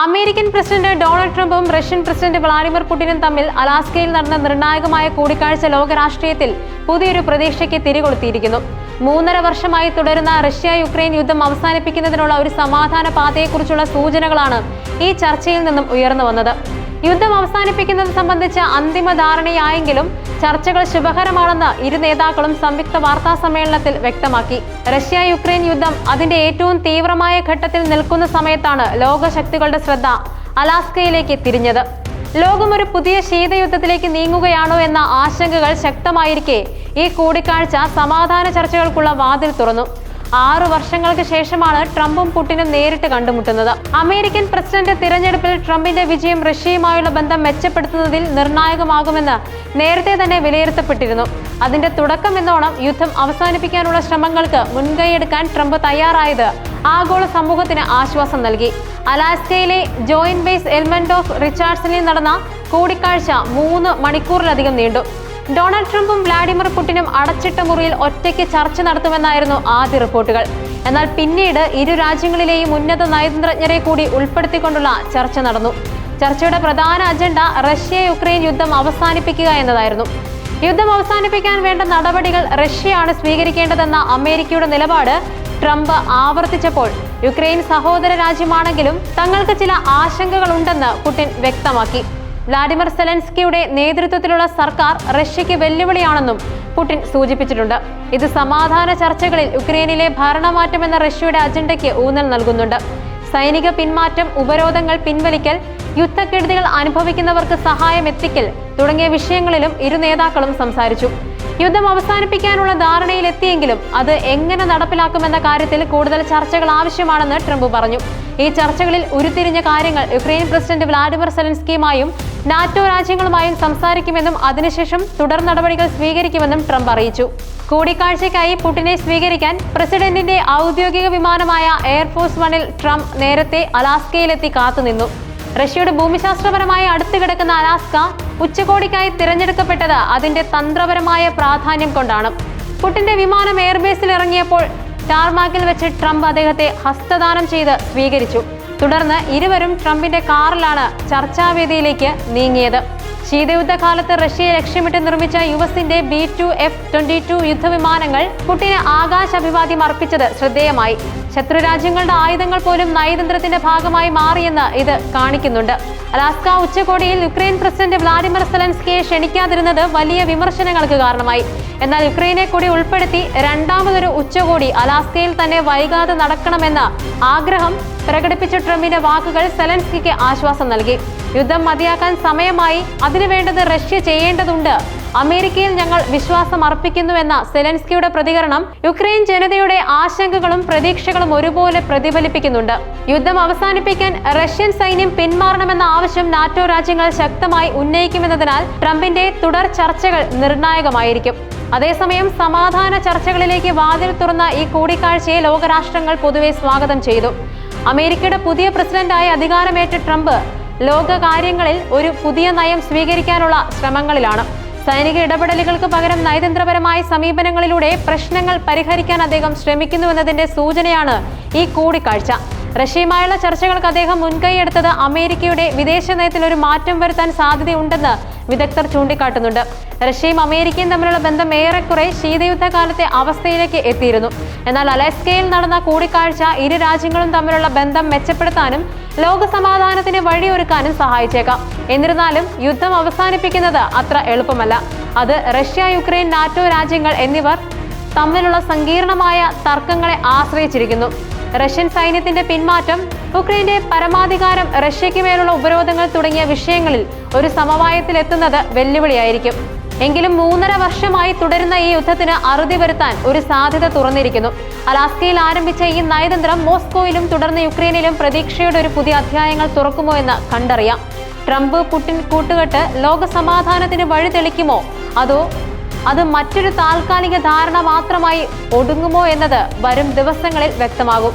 American president Donald ട്രംപും Russian president Vladimir പുടിനും തമ്മിൽ അലാസ്കയിൽ നടന്ന നിർണായകമായ കൂടിക്കാഴ്ച ലോകരാഷ്ട്രീയത്തിൽ പുതിയൊരു പ്രതീക്ഷയ്ക്ക് തിരികൊളുത്തിയിരിക്കുന്നു. മൂന്നര വർഷമായി തുടരുന്ന റഷ്യ യുക്രൈൻ യുദ്ധം അവസാനിപ്പിക്കുന്നതിനുള്ള ഒരു സമാധാന പാതയെക്കുറിച്ചുള്ള സൂചനകളാണ് ഈ ചർച്ചയിൽ നിന്നും ഉയർന്നു വന്നത്. യുദ്ധം അവസാനിപ്പിക്കുന്നത് സംബന്ധിച്ച അന്തിമ ധാരണയായെങ്കിലും ചർച്ചകൾ ശുഭകരമാണെന്ന് ഇരു നേതാക്കളും സംയുക്ത വാർത്താ സമ്മേളനത്തിൽ വ്യക്തമാക്കി. റഷ്യ യുക്രൈൻ യുദ്ധം അതിന്റെ ഏറ്റവും തീവ്രമായ ഘട്ടത്തിൽ നിൽക്കുന്ന സമയത്താണ് ലോകശക്തികളുടെ ശ്രദ്ധ അലാസ്കയിലേക്ക് തിരിഞ്ഞത്. ലോകം ഒരു പുതിയ ശീതയുദ്ധത്തിലേക്ക് നീങ്ങുകയാണോ എന്ന ആശങ്കകൾ ശക്തമായിരിക്കെ ഈ കൂടിക്കാഴ്ച സമാധാന ചർച്ചകൾക്കുള്ള വാതിൽ തുറന്നു. ആറു വർഷങ്ങൾക്ക് ശേഷമാണ് ട്രംപും പുടിനും നേരിട്ട് കണ്ടുമുട്ടുന്നത്. അമേരിക്കൻ പ്രസിഡന്റ് തിരഞ്ഞെടുപ്പിൽ ട്രംപിന്റെ വിജയം റഷ്യയുമായുള്ള ബന്ധം മെച്ചപ്പെടുത്തുന്നതിൽ നിർണായകമാകുമെന്ന് നേരത്തെ തന്നെ വിലയിരുത്തപ്പെട്ടിരുന്നു. അതിന്റെ തുടക്കം എന്നോണം യുദ്ധം അവസാനിപ്പിക്കാനുള്ള ശ്രമങ്ങൾക്ക് മുൻകൈയെടുക്കാൻ ട്രംപ് തയ്യാറായത് ആഗോള സമൂഹത്തിന് ആശ്വാസം നൽകി. അലാസ്കയിലെ ജോയിന്റ് ബേസ് എൽമെന്റ് ഓഫ് റിച്ചാർഡ്സിനിൽ നടന്ന കൂടിക്കാഴ്ച മൂന്ന് മണിക്കൂറിലധികം നീണ്ടു. ഡൊണാൾഡ് ട്രംപും വ്ളാഡിമിർ പുടിനും അടച്ചിട്ട മുറിയിൽ ഒറ്റയ്ക്ക് ചർച്ച നടത്തുമെന്നായിരുന്നു ആദ്യ റിപ്പോർട്ടുകൾ. എന്നാൽ പിന്നീട് ഇരു രാജ്യങ്ങളിലെയും ഉന്നത നയതന്ത്രജ്ഞരെ കൂടി ഉൾപ്പെടുത്തിക്കൊണ്ടുള്ള ചർച്ച നടന്നു. ചർച്ചയുടെ പ്രധാന അജണ്ട റഷ്യ യുക്രൈൻ യുദ്ധം അവസാനിപ്പിക്കുക എന്നതായിരുന്നു. യുദ്ധം അവസാനിപ്പിക്കാൻ വേണ്ട നടപടികൾ റഷ്യയാണ് സ്വീകരിക്കേണ്ടതെന്ന അമേരിക്കയുടെ നിലപാട് ട്രംപ് ആവർത്തിച്ചപ്പോൾ യുക്രൈൻ സഹോദര രാജ്യമാണെങ്കിലും തങ്ങൾക്ക് ചില ആശങ്കകളുണ്ടെന്ന് പുടിൻ വ്യക്തമാക്കി. വ്ളാഡിമിർ സെലൻസ്കിയുടെ നേതൃത്വത്തിലുള്ള സർക്കാർ റഷ്യയ്ക്ക് വെല്ലുവിളിയാണെന്നും പുടിൻ സൂചിപ്പിച്ചിട്ടുണ്ട്. ഇത് സമാധാന ചർച്ചകളിൽ യുക്രൈനിലെ ഭരണമാറ്റമെന്ന റഷ്യയുടെ അജണ്ടയ്ക്ക് ഊന്നൽ നൽകുന്നുണ്ട്. സൈനിക പിന്മാറ്റം ഉപരോധങ്ങൾ പിൻവലിക്കൽ യുദ്ധക്കെടുതികൾ അനുഭവിക്കുന്നവർക്ക് സഹായം എത്തിക്കൽ തുടങ്ങിയ വിഷയങ്ങളിലും ഇരു നേതാക്കളും സംസാരിച്ചു. യുദ്ധം അവസാനിപ്പിക്കാനുള്ള ധാരണയിലെത്തിയെങ്കിലും അത് എങ്ങനെ നടപ്പിലാക്കുമെന്ന കാര്യത്തിൽ കൂടുതൽ ചർച്ചകൾ ആവശ്യമാണെന്ന് ട്രംപ് പറഞ്ഞു. ഈ ചർച്ചകളിൽ ഉരുത്തിരിഞ്ഞ കാര്യങ്ങൾ യുക്രൈൻ പ്രസിഡന്റ് വ്ളാഡിമിർ സെലൻസ്കിയുമായും നാറ്റോ രാജ്യങ്ങളുമായും സംസാരിക്കുമെന്നും അതിനുശേഷം തുടർ നടപടികൾ സ്വീകരിക്കുമെന്നും ട്രംപ് അറിയിച്ചു. കൂടിക്കാഴ്ചയ്ക്കായി പുടിനെ സ്വീകരിക്കാൻ പ്രസിഡന്റിന്റെ ഔദ്യോഗിക വിമാനമായ എയർഫോഴ്സ് വണിൽ ട്രംപ് നേരത്തെ അലാസ്കയിലെത്തി കാത്തുനിന്നു. റഷ്യയുടെ ഭൂമിശാസ്ത്രപരമായി അടുത്തു കിടക്കുന്ന അലാസ്ക ഉച്ചകോടിക്കായി തിരഞ്ഞെടുക്കപ്പെട്ടത് അതിന്റെ തന്ത്രപരമായ പ്രാധാന്യം കൊണ്ടാണ്. പുടിന്റെ വിമാനം എയർബേസിൽ ഇറങ്ങിയപ്പോൾ ടാർമാക്കിൽ വെച്ച് ട്രംപ് അദ്ദേഹത്തെ ഹസ്തദാനം ചെയ്ത് സ്വീകരിച്ചു. തുടർന്ന് ഇരുവരും ട്രംപിന്റെ കാറിലാണ് ചർച്ചാവേദിയിലേക്ക് നീങ്ങിയത്. ശീതയുദ്ധകാലത്ത് റഷ്യയെ ലക്ഷ്യമിട്ട് നിർമ്മിച്ച യു എസിന്റെ B two F twenty two യുദ്ധവിമാനങ്ങൾ പുട്ടിന് ആകാശ അഭിവാദ്യം അർപ്പിച്ചത് ശ്രദ്ധേയമായി. ശത്രുരാജ്യങ്ങളുടെ ആയുധങ്ങൾ പോലും നയതന്ത്രത്തിന്റെ ഭാഗമായി മാറിയെന്ന് ഇത് കാണിക്കുന്നുണ്ട്. അലാസ്ക ഉച്ചകോടിയിൽ യുക്രൈൻ പ്രസിഡന്റ് വ്ളാഡിമിർ സെലൻസ്കിയെ ക്ഷണിക്കാതിരുന്നത് വലിയ വിമർശനങ്ങൾക്ക് കാരണമായി. എന്നാൽ യുക്രൈനെ കൂടി ഉൾപ്പെടുത്തി രണ്ടാമതൊരു ഉച്ചകോടി അലാസ്കയിൽ തന്നെ വൈകാതെ നടക്കണമെന്ന ആഗ്രഹം പ്രകടിപ്പിച്ച ട്രംപിന്റെ വാക്കുകൾ സെലൻസ്കിക്ക് ആശ്വാസം നൽകി. യുദ്ധം മതിയാക്കാൻ സമയമായി. അതിനു വേണ്ടത് റഷ്യ ചെയ്യേണ്ടതുണ്ട്. അമേരിക്കയിൽ ഞങ്ങൾ വിശ്വാസം അർപ്പിക്കുന്നുവെന്ന സെലൻസ്കിയുടെ പ്രതികരണം യുക്രൈൻ ജനതയുടെ ആശങ്കകളും പ്രതീക്ഷകളും ഒരുപോലെ പ്രതിഫലിപ്പിക്കുന്നുണ്ട്. യുദ്ധം അവസാനിപ്പിക്കാൻ റഷ്യൻ സൈന്യം പിന്മാറണമെന്ന ആവശ്യം നാറ്റോ രാജ്യങ്ങൾ ശക്തമായി ഉന്നയിക്കുമെന്നതിനാൽ ട്രംപിന്റെ തുടർ ചർച്ചകൾ നിർണായകമായിരിക്കും. അതേസമയം സമാധാന ചർച്ചകളിലേക്ക് വാതിൽ തുറന്ന ഈ കൂടിക്കാഴ്ചയെ ലോകരാഷ്ട്രങ്ങൾ പൊതുവെ സ്വാഗതം ചെയ്തു. അമേരിക്കയുടെ പുതിയ പ്രസിഡന്റായി അധികാരമേറ്റ ട്രംപ് ലോക കാര്യങ്ങളിൽ ഒരു പുതിയ നയം സ്വീകരിക്കാനുള്ള ശ്രമങ്ങളിലാണ്. സൈനിക ഇടപെടലുകൾക്ക് പകരം നയതന്ത്രപരമായ സമീപനങ്ങളിലൂടെ പ്രശ്നങ്ങൾ പരിഹരിക്കാൻ അദ്ദേഹം ശ്രമിക്കുന്നുവെന്നതിന്റെ സൂചനയാണ് ഈ കൂടിക്കാഴ്ച. റഷ്യയുമായുള്ള ചർച്ചകൾക്ക് അദ്ദേഹം മുൻകൈയെടുത്തത് അമേരിക്കയുടെ വിദേശ നയത്തിൽ ഒരു മാറ്റം വരുത്താൻ സാധ്യതയുണ്ടെന്ന് വിദഗ്ധർ ചൂണ്ടിക്കാട്ടുന്നുണ്ട്. റഷ്യയും അമേരിക്കയും തമ്മിലുള്ള ബന്ധം ഏറെക്കുറെ ശീതയുദ്ധകാലത്തെ അവസ്ഥയിലേക്ക് എത്തിയിരുന്നു. എന്നാൽ അലസ്കയിൽ നടന്ന കൂടിക്കാഴ്ച ഇരു രാജ്യങ്ങളും തമ്മിലുള്ള ബന്ധം മെച്ചപ്പെടുത്താനും ലോക സമാധാനത്തിന് വഴിയൊരുക്കാനും സഹായിച്ചേക്കാം. എന്നിരുന്നാലും യുദ്ധം അവസാനിപ്പിക്കുന്നത് അത്ര എളുപ്പമല്ല. അത് റഷ്യ യുക്രൈൻ നാറ്റോ രാജ്യങ്ങൾ എന്നിവർ തമ്മിലുള്ള സങ്കീർണമായ തർക്കങ്ങളെ ആശ്രയിച്ചിരിക്കുന്നു. റഷ്യൻ സൈന്യത്തിന്റെ പിന്മാറ്റം ഉക്രൈന്റെ പരമാധികാരം റഷ്യയ്ക്ക് മേലുള്ള ഉപരോധങ്ങൾ തുടങ്ങിയ വിഷയങ്ങളിൽ ഒരു സമവായത്തിലെത്തുന്നത് വെല്ലുവിളിയായിരിക്കും. എങ്കിലും മൂന്നര വർഷമായി തുടരുന്ന ഈ യുദ്ധത്തിന് അറുതി വരുത്താൻ ഒരു സാധ്യത തുറന്നിരിക്കുന്നു. അലാസ്കയിൽ ആരംഭിച്ച ഈ നയതന്ത്രം മോസ്കോയിലും തുടർന്ന് യുക്രൈനിലും പ്രതീക്ഷയുടെ ഒരു പുതിയ അധ്യായങ്ങൾ തുറക്കുമോ എന്ന് കണ്ടറിയാം. ട്രംപ് പുടിൻ കൂട്ടുകെട്ട് ലോക സമാധാനത്തിന് വഴി തെളിക്കുമോ? അതോ അത് മറ്റൊരു താൽക്കാലിക ധാരണ മാത്രമായി ഒടുങ്ങുമോ എന്നത് വരും ദിവസങ്ങളിൽ വ്യക്തമാകും.